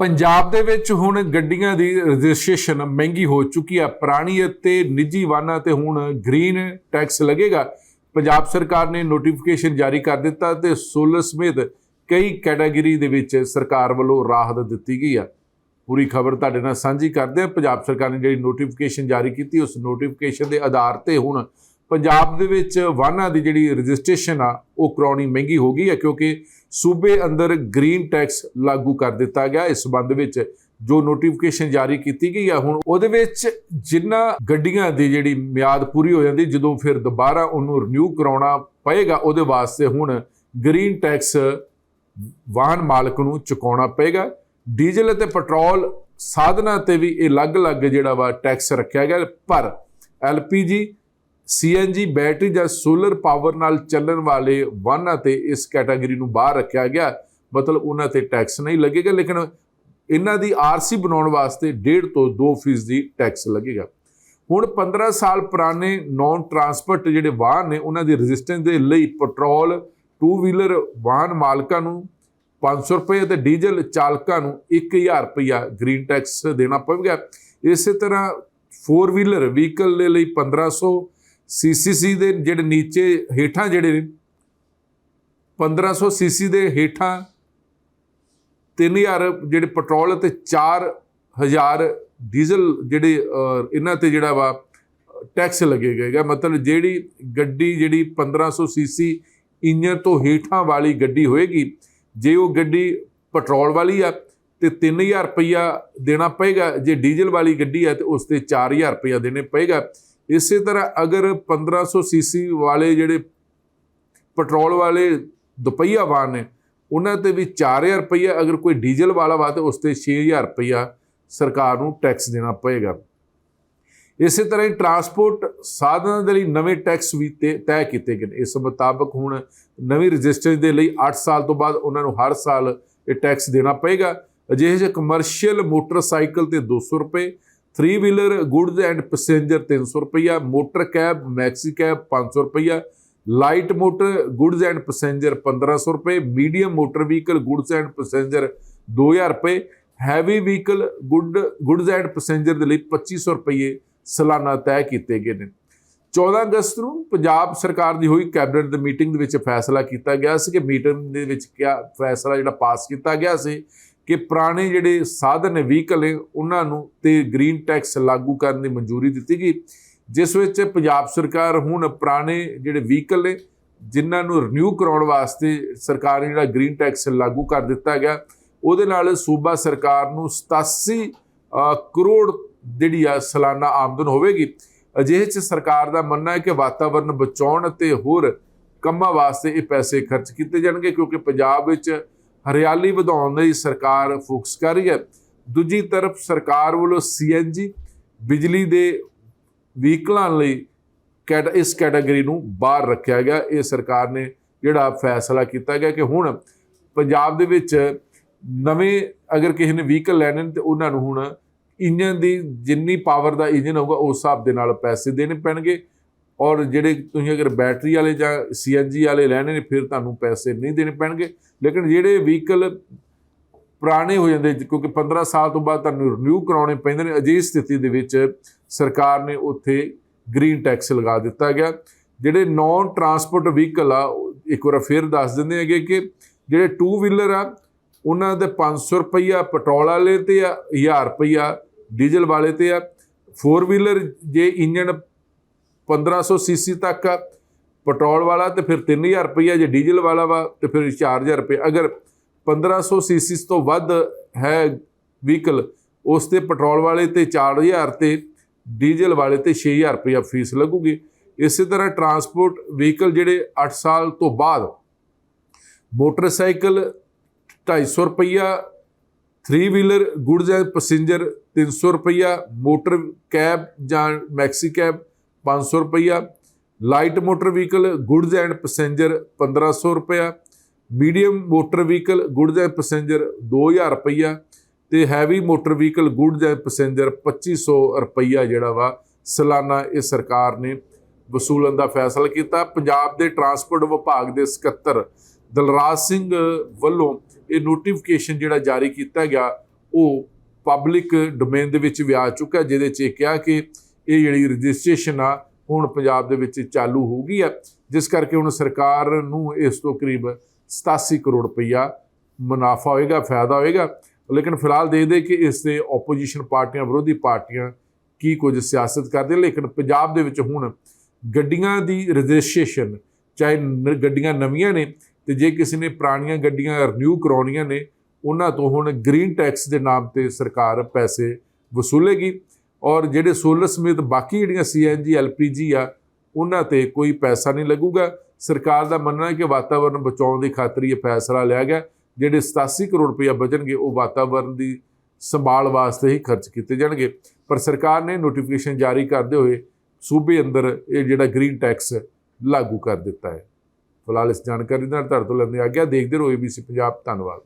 ਪੰਜਾਬ ਦੇ ਵਿੱਚ ਹੁਣ ਗੱਡੀਆਂ ਦੀ ਰਜਿਸਟ੍ਰੇਸ਼ਨ ਮਹਿੰਗੀ ਹੋ ਚੁੱਕੀ ਹੈ। ਪੁਰਾਣੀ ਅਤੇ ਨਿੱਜੀ ਵਾਹਨਾਂ ਤੇ ਹੁਣ ਗ੍ਰੀਨ ਟੈਕਸ ਲੱਗੇਗਾ। ਪੰਜਾਬ ਸਰਕਾਰ ਨੇ ਨੋਟੀਫਿਕੇਸ਼ਨ ਜਾਰੀ ਕਰ ਦਿੱਤਾ ਤੇ ਸੋਲਰ ਸਮੇਤ ਕਈ ਕੈਟਾਗਰੀ ਦੇ ਵਿੱਚ ਸਰਕਾਰ ਵੱਲੋਂ ਰਾਹਤ ਦਿੱਤੀ ਗਈ ਹੈ। ਪੂਰੀ ਖਬਰ ਤੁਹਾਡੇ ਨਾਲ ਸਾਂਝੀ ਕਰਦੇ ਹਾਂ। ਪੰਜਾਬ ਸਰਕਾਰ ਨੇ ਜਿਹੜੀ ਨੋਟੀਫਿਕੇਸ਼ਨ ਜਾਰੀ ਕੀਤੀ, ਉਸ ਨੋਟੀਫਿਕੇਸ਼ਨ ਦੇ ਆਧਾਰ ਤੇ ਹੁਣ ਪੰਜਾਬ ਦੇ ਵਿੱਚ ਵਾਹਨਾਂ ਦੀ ਜਿਹੜੀ ਰਜਿਸਟ੍ਰੇਸ਼ਨ ਆ, ਉਹ ਕਰਾਉਣੀ ਮਹਿੰਗੀ ਹੋ ਗਈ ਹੈ ਕਿਉਂਕਿ ਸੂਬੇ ਅੰਦਰ ਗ੍ਰੀਨ ਟੈਕਸ ਲਾਗੂ ਕਰ ਦਿੱਤਾ ਗਿਆ। ਇਸ ਸੰਬੰਧ ਵਿੱਚ ਜੋ ਨੋਟੀਫਿਕੇਸ਼ਨ ਜਾਰੀ ਕੀਤੀ ਗਈ ਆ, ਹੁਣ ਉਹਦੇ ਵਿੱਚ ਜਿੰਨਾ ਗੱਡੀਆਂ ਦੀ ਜਿਹੜੀ ਮਿਆਦ ਪੂਰੀ ਹੋ ਜਾਂਦੀ, ਜਦੋਂ ਫਿਰ ਦੁਬਾਰਾ ਉਹਨੂੰ ਰਿਨਿਊ ਕਰਾਉਣਾ ਪਏਗਾ, ਉਹਦੇ ਵਾਸਤੇ ਹੁਣ ਗ੍ਰੀਨ ਟੈਕਸ ਵਾਹਨ ਮਾਲਕ ਨੂੰ ਚੁਕਾਉਣਾ ਪਏਗਾ। ਡੀਜ਼ਲ ਅਤੇ ਪੈਟਰੋਲ ਸਾਧਨਾਂ ਤੇ ਵੀ ਇਹ ਅਲੱਗ-ਅਲੱਗ ਜਿਹੜਾ ਵਾ ਟੈਕਸ ਰੱਖਿਆ ਗਿਆ, ਪਰ ਐਲਪੀਜੀ ਸੀਐਨਜੀ ਬੈਟਰੀ ਜਾਂ ਸੋਲਰ ਪਾਵਰ ਨਾਲ ਚੱਲਣ ਵਾਲੇ ਵਾਹਨਾਂ ਤੇ ਇਸ ਕੈਟਾਗਰੀ ਨੂੰ ਬਾਹਰ ਰੱਖਿਆ ਗਿਆ। ਮਤਲਬ ਉਹਨਾਂ ਤੇ ਟੈਕਸ ਨਹੀਂ ਲੱਗੇਗਾ, ਲੇਕਿਨ ਇਹਨਾਂ ਦੀ ਆਰਸੀ ਬਣਾਉਣ ਵਾਸਤੇ 1.5 ਤੋਂ 2% ਦੀ ਟੈਕਸ ਲੱਗੇਗਾ। ਹੁਣ 15 ਸਾਲ ਪੁਰਾਣੇ ਨਾਨ ਟਰਾਂਸਪੋਰਟ ਜਿਹੜੇ ਵਾਹਨ ਨੇ, ਉਹਨਾਂ ਦੀ ਰੈਜ਼ਿਸਟੈਂਸ ਦੇ ਲਈ ਪੈਟਰੋਲ ਟੂ ਵੀਲਰ ਵਾਹਨ ਮਾਲਕਾਂ ਨੂੰ 500 ਰੁਪਏ ਤੇ ਡੀਜ਼ਲ ਚਾਲਕਾਂ ਨੂੰ 1000 ਰੁਪਇਆ ਗ੍ਰੀਨ ਟੈਕਸ ਦੇਣਾ ਪਵੇਗਾ। ਇਸੇ ਤਰ੍ਹਾਂ 4 ਵੀਲਰ ਵਹੀਕਲ ਦੇ ਲਈ 1500 ਸੀਸੀਸੀ ਦੇ ਜਿਹੜੇ ਨੀਚੇ ਹੇਠਾਂ ਜਿਹੜੇ ਨੇ 1500 ਸੀਸੀ ਦੇ ਹੇਠਾਂ 3000 ਜਿਹੜੇ ਪੈਟਰੋਲ ਤੇ 4000 ਡੀਜ਼ਲ ਜਿਹੜੇ ਇਹਨਾਂ ਤੇ ਜਿਹੜਾ ਵਾ, ਟੈਕਸ ਲੱਗੇਗਾ ਮਤਲਬ ਜਿਹੜੀ ਗੱਡੀ ਜਿਹੜੀ 1500 ਸੀਸੀ ਇੰਜਨ ਤੋਂ ਹੇਠਾਂ ਵਾਲੀ ਗੱਡੀ ਹੋਏਗੀ, ਜੇ ਉਹ ਗੱਡੀ ਪੈਟਰੋਲ ਵਾਲੀ ਆ, ਤੇ 3000 ਰੁਪਇਆ ਦੇਣਾ ਪਏਗਾ। ਜੇ ਡੀਜ਼ਲ ਵਾਲੀ ਗੱਡੀ ਆ, ਤੇ ਉਸ ਤੇ 4000 ਰੁਪਇਆ ਦੇਣੇ ਪਏਗਾ। ਇਸੇ ਤਰ੍ਹਾਂ ਅਗਰ 1500 ਸੀਸੀ ਵਾਲੇ ਜਿਹੜੇ ਪੈਟਰੋਲ ਵਾਲੇ ਦੁਪਹੀਆ ਵਾਹਨ ਨੇ, ਉਹਨਾਂ ਤੇ ਵੀ 4000 ਰੁਪਈਆ ਅਗਰ ਕੋਈ ਡੀਜ਼ਲ ਵਾਲਾ ਵਾ ਤੇ ਉਸ ਤੇ 6000 ਰੁਪਈਆ ਸਰਕਾਰ ਨੂੰ ਟੈਕਸ ਦੇਣਾ ਪਏਗਾ। ਇਸੇ ਤਰ੍ਹਾਂ ਹੀ ਟਰਾਂਸਪੋਰਟ ਸਾਧਨਾਂ ਦੇ ਲਈ ਨਵੇਂ ਟੈਕਸ ਵੀ ਤੇ- ਤੈਅ ਕੀਤੇ ਗਏ ਨੇ। ਇਸ ਮੁਤਾਬਕ ਹੁਣ ਨਵੀਂ ਰਜਿਸਟਰੇਸ਼ਨ ਦੇ ਲਈ 8 ਸਾਲ ਤੋਂ ਬਾਅਦ ਉਹਨਾਂ ਨੂੰ ਹਰ ਸਾਲ ਇਹ ਟੈਕਸ ਦੇਣਾ ਪਏਗਾ। ਅਜਿਹੇ ਜਿਹੇ ਕਮਰਸ਼ੀਅਲ ਮੋਟਰਸਾਈਕਲ ਤੇ 200 ਰੁਪਏ 3 ਵੀਲਰ ਗੁੱਡਸ ਐਂਡ ਪੈਸੇਂਜਰ 300 ਰੁਪਇਆ ਮੋਟਰ ਕੈਬ ਮੈਕਸੀ ਕੈਬ 500 ਰੁਪਇਆ light motor goods and passenger 1500 ਰੁਪਏ medium motor vehicle goods and passenger 2000 ਰੁਪਏ heavy vehicle good goods and passenger ਦੇ ਲਈ 2500 ਰੁਪਏ ਸਾਲਾਨਾ ਤੈਅ ਕੀਤੇ ਗਏ ਨੇ। 14 ਅਗਸਤ ਨੂੰ ਪੰਜਾਬ ਸਰਕਾਰ ਦੀ ਹੋਈ ਕੈਬਨਿਟ ਦੀ ਮੀਟਿੰਗ ਦੇ ਵਿੱਚ ਫੈਸਲਾ ਕੀਤਾ ਗਿਆ ਸੀ ਕਿ ਮੀਟਿੰਗ ਦੇ ਵਿੱਚ ਕਿਆ ਫੈਸਲਾ ਜਿਹੜਾ ਪਾਸ ਕੀਤਾ ਗਿਆ ਸੀ ਕਿ ਪੁਰਾਣੇ ਜਿਹੜੇ ਸਾਧਨ ਨੇ ਵਹੀਕਲ ਨੇ, ਉਹਨਾਂ ਨੂੰ ਤੇ ਗ੍ਰੀਨ ਟੈਕਸ ਲਾਗੂ ਕਰਨ ਦੀ ਮਨਜ਼ੂਰੀ ਦਿੱਤੀ ਗਈ। ਜਿਸ ਵਿੱਚ ਪੰਜਾਬ ਸਰਕਾਰ ਹੁਣ ਪੁਰਾਣੇ ਜਿਹੜੇ ਵਹੀਕਲ ਨੇ, ਜਿਨ੍ਹਾਂ ਨੂੰ ਰਿਨਿਊ ਕਰਾਉਣ ਵਾਸਤੇ ਸਰਕਾਰ ਨੇ ਜਿਹੜਾ ਗ੍ਰੀਨ ਟੈਕਸ ਲਾਗੂ ਕਰ ਦਿੱਤਾ ਗਿਆ, ਉਹਦੇ ਨਾਲ ਸੂਬਾ ਸਰਕਾਰ ਨੂੰ 87 ਕਰੋੜ ਜਿਹੜੀ ਆ ਸਾਲਾਨਾ ਆਮਦਨ ਹੋਵੇਗੀ। ਅਜਿਹੇ ਚ ਸਰਕਾਰ ਦਾ ਮੰਨਣਾ ਹੈ ਕਿ ਵਾਤਾਵਰਣ ਬਚਾਉਣ ਅਤੇ ਹੋਰ ਕੰਮਾਂ ਵਾਸਤੇ ਇਹ ਪੈਸੇ ਖਰਚ ਕੀਤੇ ਜਾਣਗੇ, ਕਿਉਂਕਿ ਪੰਜਾਬ ਵਿੱਚ ਹਰਿਆਲੀ ਵਧਾਉਣ ਲਈ ਸਰਕਾਰ ਫੋਕਸ ਕਰ ਰਹੀ ਹੈ। ਦੂਜੀ ਤਰਫ ਸਰਕਾਰ ਵੱਲੋਂ ਸੀਐਨਜੀ ਬਿਜਲੀ ਦੇ ਵਹੀਕਲਾਂ ਲਈ ਕੈਟ, ਇਸ ਕੈਟਾਗਰੀ ਨੂੰ ਬਾਹਰ ਰੱਖਿਆ ਗਿਆ। ਇਹ ਸਰਕਾਰ ਨੇ ਜਿਹੜਾ ਫੈਸਲਾ ਕੀਤਾ ਗਿਆ ਕਿ ਹੁਣ ਪੰਜਾਬ ਦੇ ਵਿੱਚ ਨਵੇਂ ਅਗਰ ਕਿਸੇ ਨੇ ਵਹੀਕਲ ਲੈਣੇ ਨੇ ਤੇ ਉਹਨਾਂ ਨੂੰ ਹੁਣ ਇੰਜਨ ਦੀ ਜਿੰਨੀ ਪਾਵਰ ਦਾ ਇੰਜਨ ਹੋਊਗਾ ਉਸ ਹਿਸਾਬ ਦੇ ਨਾਲ ਪੈਸੇ ਦੇਣੇ ਪੈਣਗੇ। ਔਰ ਜਿਹੜੇ ਤੁਸੀਂ ਅਗਰ ਬੈਟਰੀ ਵਾਲੇ ਜਾਂ ਸੀਐਨਜੀ ਵਾਲੇ ਲੈਣੇ ਨੇ, ਫਿਰ ਤੁਹਾਨੂੰ ਪੈਸੇ ਨਹੀਂ ਦੇਣੇ ਪੈਣਗੇ। ਲੇਕਿਨ ਜਿਹੜੇ ਵਹੀਕਲ ਪੁਰਾਣੇ ਹੋ ਜਾਂਦੇ, ਕਿਉਂਕਿ 15 ਸਾਲ ਤੋਂ ਬਾਅਦ ਤੁਹਾਨੂੰ ਰਿਨਿਊ ਕਰਾਉਣੇ ਪੈਂਦੇ ਨੇ, ਅਜਿਹੀ ਸਥਿਤੀ ਦੇ ਵਿੱਚ ਸਰਕਾਰ ਨੇ ਉੱਥੇ ਗ੍ਰੀਨ ਟੈਕਸ ਲਗਾ ਦਿੱਤਾ ਗਿਆ। ਜਿਹੜੇ ਨਾਨ ਟਰਾਂਸਪੋਰਟ ਵਹੀਕਲ ਆ ਉਹ ਇੱਕ ਵਾਰ ਫੇਰ ਦੱਸ ਦਿੰਦੇ ਹੈਗੇ ਕਿ ਜਿਹੜੇ ਟੂ ਵੀਲਰ ਆ, ਉਹਨਾਂ ਦੇ 500 ਰੁਪਈਆ ਪੈਟਰੋਲ ਵਾਲੇ ਤੇ ਆ 1000 ਰੁਪਈਆ ਡੀਜ਼ਲ ਵਾਲੇ ਤੇ ਆ। ਫੋਰ ਵੀਲਰ ਜੇ ਇੰਜਨ 1500 ਸੀਸੀ ਤੱਕ ਆ। ਪੈਟਰੋਲ ਵਾਲਾ ਤੇ ਫਿਰ 3000 ਰੁਪਈਆ ਜੇ ਡੀਜ਼ਲ ਵਾਲਾ ਵਾ ਤੇ ਫਿਰ 4000 ਰੁਪਏ ਅਗਰ 1500 ਸੀਸੀ ਤੋਂ ਵੱਧ ਹੈ ਵਹੀਕਲ, ਉਸ ਤੇ ਪੈਟਰੋਲ ਵਾਲੇ ਤੇ 4000 ਤੇ ਡੀਜ਼ਲ ਵਾਲੇ ਤੇ 6000 ਰੁਪਇਆ ਫੀਸ ਲੱਗੂਗੀ। ਇਸੇ ਤਰ੍ਹਾਂ ਟਰਾਂਸਪੋਰਟ ਵਹੀਕਲ ਜਿਹੜੇ 8 ਸਾਲ ਤੋਂ ਬਾਅਦ ਮੋਟਰਸਾਈਕਲ 250 ਰੁਪਇਆ 3 ਵੀਲਰ ਗੁੱਡਸ ਐਂਡ ਪੈਸੇਂਜਰ 300 ਰੁਪਇਆ ਮੋਟਰ ਕੈਬ ਜਾਂ ਮੈਕਸੀ ਕੈਬ 500 ਰੁਪਇਆ light motor vehicle, goods and passenger 1500 ਰੁਪਇਆ medium motor vehicle, goods and passenger 2000 ਰੁਪਇਆ ਤੇ heavy motor vehicle goods and passenger 2500 ਰੁਪਇਆ ਜਿਹੜਾ ਵਾ ਸਾਲਾਨਾ ਇਹ ਸਰਕਾਰ ਨੇ ਵਸੂਲਣ ਦਾ ਫੈਸਲਾ ਕੀਤਾ। ਪੰਜਾਬ ਦੇ ਟਰਾਂਸਪੋਰਟ ਵਿਭਾਗ ਦੇ ਸਕੱਤਰ ਦਲਰਾਜ ਸਿੰਘ ਵੱਲੋਂ ਇਹ ਨੋਟੀਫਿਕੇਸ਼ਨ ਜਿਹੜਾ ਜਾਰੀ ਕੀਤਾ ਗਿਆ, ਉਹ ਪਬਲਿਕ ਡੋਮੇਨ ਦੇ ਵਿੱਚ ਵੀ ਚੁੱਕਾ ਜਿਹਦੇ 'ਚ ਇਹ ਕਿਹਾ ਕਿ ਇਹ ਜਿਹੜੀ ਰਜਿਸਟ੍ਰੇਸ਼ਨ ਆ, ਹੁਣ ਪੰਜਾਬ ਦੇ ਵਿੱਚ ਚਾਲੂ ਹੋ ਗਈ ਆ। ਜਿਸ ਕਰਕੇ ਹੁਣ ਸਰਕਾਰ ਨੂੰ ਇਸ ਤੋਂ ਕਰੀਬ 87 ਕਰੋੜ ਰੁਪਈਆ ਮੁਨਾਫਾ ਹੋਏਗਾ, ਫਾਇਦਾ ਹੋਏਗਾ। ਲੇਕਿਨ ਫਿਲਹਾਲ ਦੇਖਦੇ ਕਿ ਇਸ ਦੇ ਆਪੋਜੀਸ਼ਨ ਪਾਰਟੀਆਂ ਵਿਰੋਧੀ ਪਾਰਟੀਆਂ ਕੀ ਕੁਝ ਸਿਆਸਤ ਕਰਦੇ, ਲੇਕਿਨ ਪੰਜਾਬ ਦੇ ਵਿੱਚ ਹੁਣ ਗੱਡੀਆਂ ਦੀ ਰਜਿਸਟ੍ਰੇਸ਼ਨ, ਚਾਹੇ ਨ- ਗੱਡੀਆਂ ਨਵੀਆਂ ਨੇ ਤੇ ਜੇ ਕਿਸੇ ਨੇ ਪੁਰਾਣੀਆਂ ਗੱਡੀਆਂ ਰਿਨਿਊ ਕਰਾਉਣੀਆਂ ਨੇ, ਉਹਨਾਂ ਤੋਂ ਹੁਣ ਗ੍ਰੀਨ ਟੈਕਸ ਦੇ ਨਾਮ ਤੇ ਸਰਕਾਰ ਪੈਸੇ ਵਸੂਲੇਗੀ। ਔਰ ਜਿਹੜੇ ਸੋਲਰ ਸਮੇਤ ਬਾਕੀ ਜਿਹੜੀਆਂ ਸੀਐਨਜੀ ਐਲਪੀਜੀ ਆ, ਉਹਨਾਂ ਤੇ ਕੋਈ ਪੈਸਾ ਨਹੀਂ ਲੱਗੂਗਾ। ਸਰਕਾਰ ਦਾ ਮੰਨਣਾ ਹੈ ਕਿ ਵਾਤਾਵਰਣ ਬਚਾਉਣ ਦੀ ਖਾਤਰ ਇਹ ਫੈਸਲਾ ਲਿਆ ਗਿਆ। ਜਿਹੜੇ 87 ਕਰੋੜ ਰੁਪਏ ਬਚਣਗੇ, ਉਹ ਵਾਤਾਵਰਣ ਦੀ ਸੰਭਾਲ ਵਾਸਤੇ ਹੀ ਖਰਚ ਕੀਤੇ ਜਾਣਗੇ। ਪਰ ਸਰਕਾਰ ਨੇ ਨੋਟੀਫਿਕੇਸ਼ਨ ਜਾਰੀ ਕਰਦੇ ਹੋਏ ਸੂਬੇ ਅੰਦਰ ਇਹ ਜਿਹੜਾ ਗ੍ਰੀਨ ਟੈਕਸ ਲਾਗੂ ਕਰ ਦਿੱਤਾ ਹੈ। ਫਿਲਹਾਲ ਇਸ ਜਾਣਕਾਰੀ ਨਾਲ ਤੁਹਾਡੇ ਤੋਂ ਲੈਂਦੇ ਆ ਗਿਆ ਦੇਖਦੇ ਰਹੋ ABC ਪੰਜਾਬ। ਧੰਨਵਾਦ।